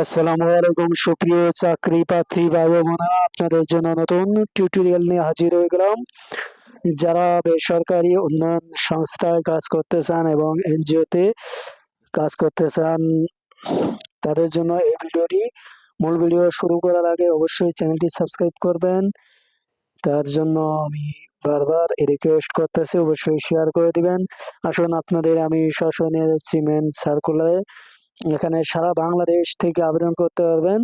আসসালামু আলাইকুম, সুপ্রিয় চাকরি প্রার্থী ভাই বোনেরা আপনাদের জন্য নতুন টিউটোরিয়াল নিয়ে হাজির হয়ে গেলাম। যারা বেসরকারি উন্নয়ন সংস্থায় কাজ করতে চান এবং এনজিওতে কাজ করতে চান, তাদের জন্য এই ভিডিওটি মূল ভিডিও শুরু করার আগে অবশ্যই চ্যানেলটি সাবস্ক্রাইব করবেন। তার জন্য আমি বারবার রিকোয়েস্ট করতেছি, অবশ্যই শেয়ার করে দিবেন। আসুন, আপনাদের আমি সরাসরি নিয়ে যাচ্ছি মেন সার্কুলারে এখানে সারা বাংলাদেশ থেকে আবেদন করতে পারবেন।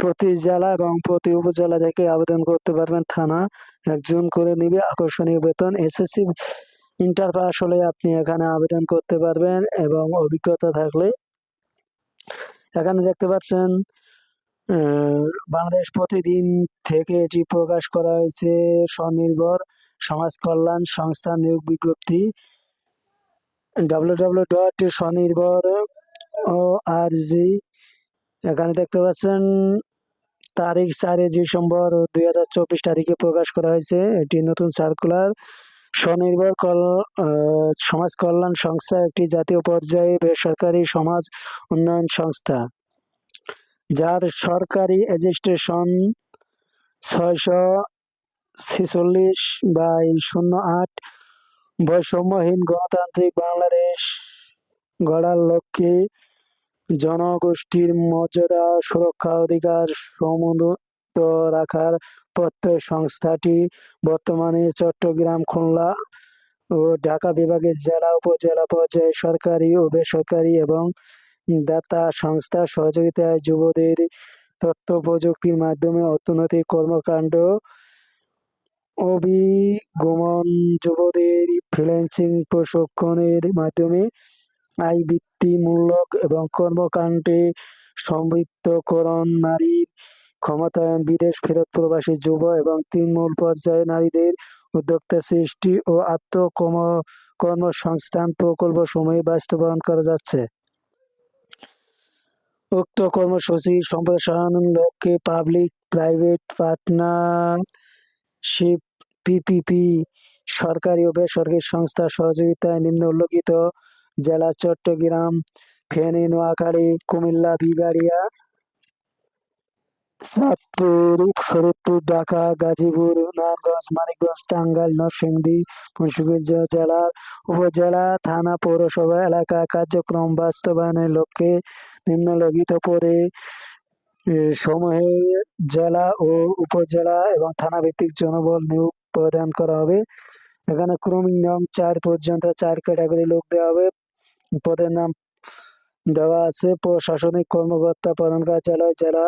প্রতি জেলা এবং প্রতি উপজেলা থেকে আবেদন করতে পারবেন। থানা একজন করে নিবে। আকর্ষণীয় বেতন। এসএসসি ইন্টার পাস হলে আপনি এখানে আবেদন করতে পারবেন এবং অভিজ্ঞতা থাকলে। এখানে দেখতে পাচ্ছেন বাংলাদেশ প্রতিদিন থেকে এটি প্রকাশ করা হয়েছে। স্বনির্ভর সমাজ কল্যাণ সংস্থা নিয়োগ বিজ্ঞপ্তি। ডাব্লিউ ডাব্লিউ ডট স্বনির্ভর ও আর জি। এখানে দেখতে পাচ্ছেন, তারিখ চারে ডিসেম্বর দুই হাজার চব্বিশ তারিখে প্রকাশ করা হয়েছে। এটি নতুন সার্কুলার। স্বনির্ভর কল সমাজ কল্যাণ সংস্থা একটি জাতীয় পর্যায়ে বেসরকারি সমাজ উন্নয়ন সংস্থা। যার সরকারি রেজিস্ট্রেশন ছয়শো ছেচল্লিশ বাই শূন্য আট। বৈষম্যহীন গণতান্ত্রিক বাংলাদেশ গড়ার লক্ষ্যে জনগোষ্ঠীর মর্যাদা, সুরক্ষা অধিকার সমুন্নত রাখার প্রত্যয় সংস্থাটি বর্তমানে চট্টগ্রাম, খুলনা ও ঢাকা বিভাগের জেলা, উপজেলা পর্যায়ে সরকারি ও বেসরকারি এবং দাতা সংস্থার সহযোগিতায় যুবদের তথ্য প্রযুক্তির মাধ্যমে অর্থনৈতিক কর্মকাণ্ড অভিগমন, যুবদের ফ্রিল্যান্সিং প্রশিক্ষণের মাধ্যমে আয় বৃত্তিমূলক এবং কর্মকাণ্ডে সমৃদ্ধকরণ নারীর ক্ষমতায়ন, বিদেশ ফেরত প্রবাসী, যুব এবং তৃণমূল পর্যায়ে নারীদের উদ্যোক্তা সৃষ্টি ও আত্মকর্ম কর্মসংস্থান প্রকল্প সমূহে বাস্তবায়ন করা যাচ্ছে। উক্ত কর্মসূচি সম্প্রসারণ লক্ষ্যে পাবলিক, প্রাইভেট পার্টনারশিপ, পিপিপি, সরকারি ও বেসরকারি সংস্থার সহযোগিতায় নিম্ন উল্লেখিত জেলা চট্টগ্রাম ফেনী নোয়াখালী কুমিল্লা বিবাড়িয়া চাঁদপুর শরীরপুর ঢাকা গাজীপুর নারায়ণগঞ্জ মানিকগঞ্জ টাঙ্গাইল নরসিংদী মুন্সিগঞ্জ জেলার উপজেলা থানা পৌরসভা এলাকা কার্যক্রম বাস্তবায়নের লক্ষ্যে নিম্নলিখিত এ, সমূহে জেলা ও উপজেলা এবং থানা ভিত্তিক জনবল নিয়োগ প্রদান করা হবে। এখানে ক্রমিক নিয়ম চার পর্যন্ত চার ক্যাটাগরি লোক দেওয়া হবে। পদের নাম দেওয়া আছে। প্রশাসনিক কর্মকর্তা প্রধান কার্যালয়, জেলা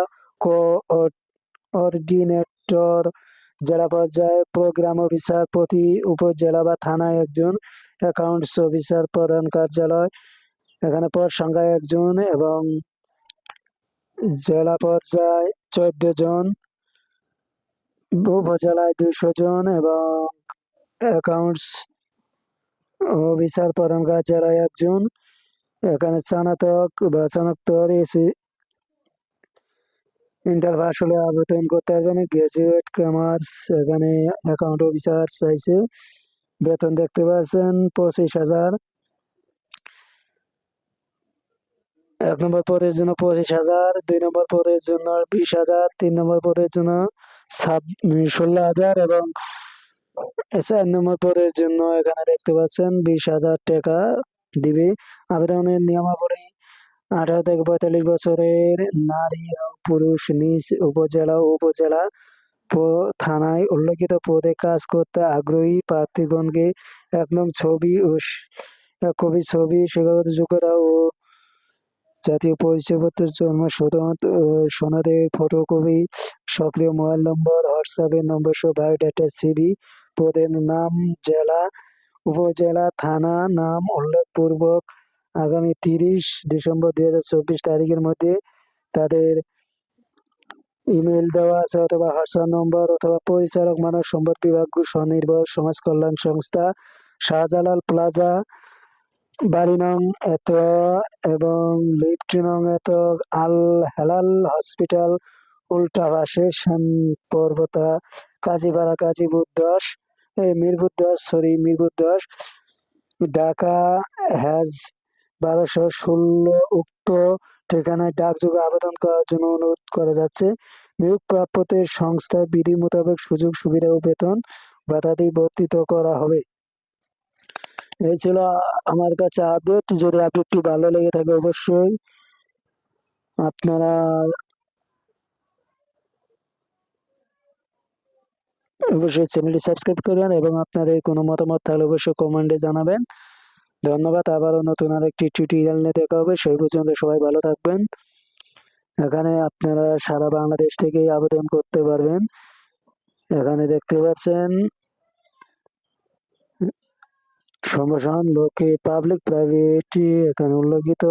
কোঅর্ডিনেটর জেলা পর্যায়ে প্রোগ্রাম অফিসার, প্রতি উপজেলা বা থানায় একজন অ্যাকাউন্টস অফিসার প্রধান কার্যালয়। এখানে পদ সংখ্যায় একজন এবং জেলা পর্যায়ে চোদ্দ জন, উপজেলায় দুইশো জন এবং অ্যাকাউন্টস অফিসার প্রধান কার্যালয় একজন এখানে স্নাতক বা স্নাতকোত্তর এসি ইন্টার পাস হলে আবেদন করতে পারবেন গ্রাজুয়েট কমার্স এখানে অ্যাকাউন্ট অফিসার চাইছে। বেতন দেখতে পাচ্ছেন পঁচিশ হাজার। এক নম্বর পদের জন্য পঁচিশ হাজার, দুই নম্বর পদের জন্য বিশ হাজার, তিন নম্বর পদের জন্য ষোলো হাজার এবং চার নম্বর পদের জন্য এখানে দেখতে পাচ্ছেন বিশ হাজার টাকা দিবে। আবেদনের নিয়মাবলী, আঠারো থেকে পঁয়তাল্লিশ বছরের নারী পুরুষ নিজ উপজেলা উপজেলা থানায় উল্লেখিত পদে কাজ করতে আগ্রহী প্রার্থীগণকে এক নং ছবি ও কবি ছবি, শিক্ষাগত যোগ্যতা ও জাতীয় পরিচয়পত্র, জন্ম সনদের ফটোকপি, সক্রিয় মোবাইল নম্বর, হোয়াটসঅ্যাপের নম্বর সহ বায়োডাটা, সিবি পদের নাম জেলা, উপজেলা, থানা, নাম উল্লেখপূর্বক আগামী তিরিশ ডিসেম্বর দুই হাজার চব্বিশ তারিখের মধ্যে তাদের ইমেল দেওয়া আছে অথবা হোয়াটসঅ্যাপ নম্বর অথবা পরিচালক মানব সম্পদ বিভাগ স্বনির্ভর সমাজ কল্যাণ সংস্থা, শাহজালাল প্লাজা বাড়ি নং এত এবং লিফট নং এত আল হেলাল হসপিটাল, উল্টা পাশে পর্বতা কাজীপাড়া দশ। এই মিরপুর দশ, সরি, মিরপুর দশ। ঢাকা হ্যাজ বারোশো ষোলো উক্ত ঠিকানায় ডাকযোগে আবেদন করার জন্য অনুরোধ করা যাচ্ছে। নিয়োগ প্রাপ্যদের সংস্থার বিধি মোতাবেক সুযোগ, সুবিধা ও বেতন ভাতাদি বর্ধিত করা হবে। এই ছিল আমার কাছে আপডেট যদি আপডেটটি ভালো লেগে থাকে অবশ্যই আপনারা অবশ্যই চ্যানেলটি সাবস্ক্রাইব করবেন এবং আপনাদের কোনো মতামত থাকলে অবশ্যই কমেন্টে জানাবেন। ধন্যবাদ, আবারও নতুন আরেকটি টিউটোরিয়াল নিয়ে দেখা হবে। সেই পর্যন্ত সবাই ভালো থাকবেন। এখানে আপনারা সারা বাংলাদেশ থেকেই আবেদন করতে পারবেন। এখানে দেখতে পাচ্ছেন, সম্ভাষণ লোকে পাবলিক প্রাইভেট এখানে উল্লেখিত,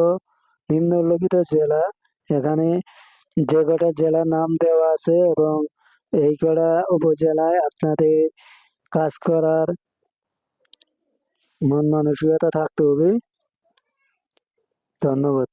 নিম্ন উল্লেখিত জেলা। এখানে যে কটা জেলার নাম দেওয়া আছে এবং এই কড়া উপজেলায় আপনাদের কাজ করার মন মানসিকতা থাকতে হবে। ধন্যবাদ।